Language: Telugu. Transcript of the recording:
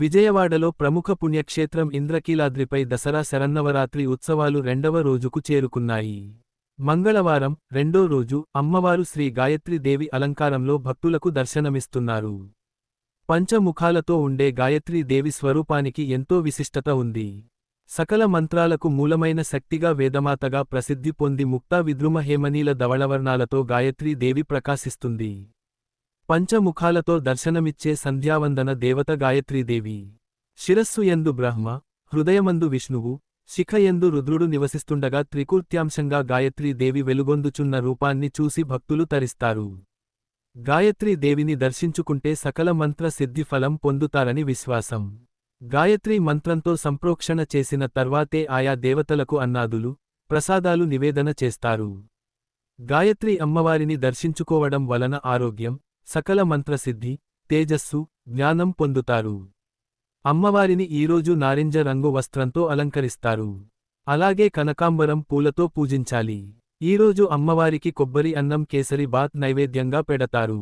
విజయవాడలో ప్రముఖ పుణ్యక్షేత్రం ఇంద్రకీలాద్రిపై దసరా శరన్నవరాత్రి ఉత్సవాలు రెండవ రోజుకు చేరుకున్నాయి. మంగళవారం రెండో రోజు అమ్మవారు శ్రీ గాయత్రీదేవి అలంకారంలో భక్తులకు దర్శనమిస్తున్నారు. పంచముఖాలతో ఉండే గాయత్రీ దేవి స్వరూపానికి ఎంతో విశిష్టత ఉంది. సకల మంత్రాలకు మూలమైన శక్తిగా వేదమాతగా ప్రసిద్ధి పొంది ముక్తా విద్రుమ హేమనీల ధవళవర్ణాలతో గాయత్రీ దేవి ప్రకాశిస్తుంది. పంచముఖాలతో దర్శనమిచ్చే సంధ్యావందన దేవత గాయత్రీదేవి. శిరస్సు ఎందు బ్రహ్మ హృదయమందు విష్ణువు శిఖయందు రుద్రుడు నివసిస్తుండగా త్రికూర్త్యాంశంగా గాయత్రీదేవి వెలుగొందుచున్న రూపాన్ని చూసి భక్తులు తరిస్తారు. గాయత్రీ దేవిని దర్శించుకుంటే సకల మంత్ర సిద్ధిఫలం పొందుతారని విశ్వాసం. గాయత్రీ మంత్రంతో సంప్రోక్షణ చేసిన తర్వాతే ఆయా దేవతలకు అన్నాదులు ప్రసాదాలు నివేదన చేస్తారు. గాయత్రి అమ్మవారిని దర్శించుకోవడం వలన ఆరోగ్యం సకల మంత్రసిద్ధి తేజస్సు జ్ఞానం పొందుతారు. అమ్మవారిని ఈరోజు నారింజ రంగు వస్త్రంతో అలంకరిస్తారు. అలాగే కనకాంబరం పూలతో పూజించాలి. ఈరోజు అమ్మవారికి కొబ్బరి అన్నం కేసరి బాత్ నైవేద్యంగా పెడతారు.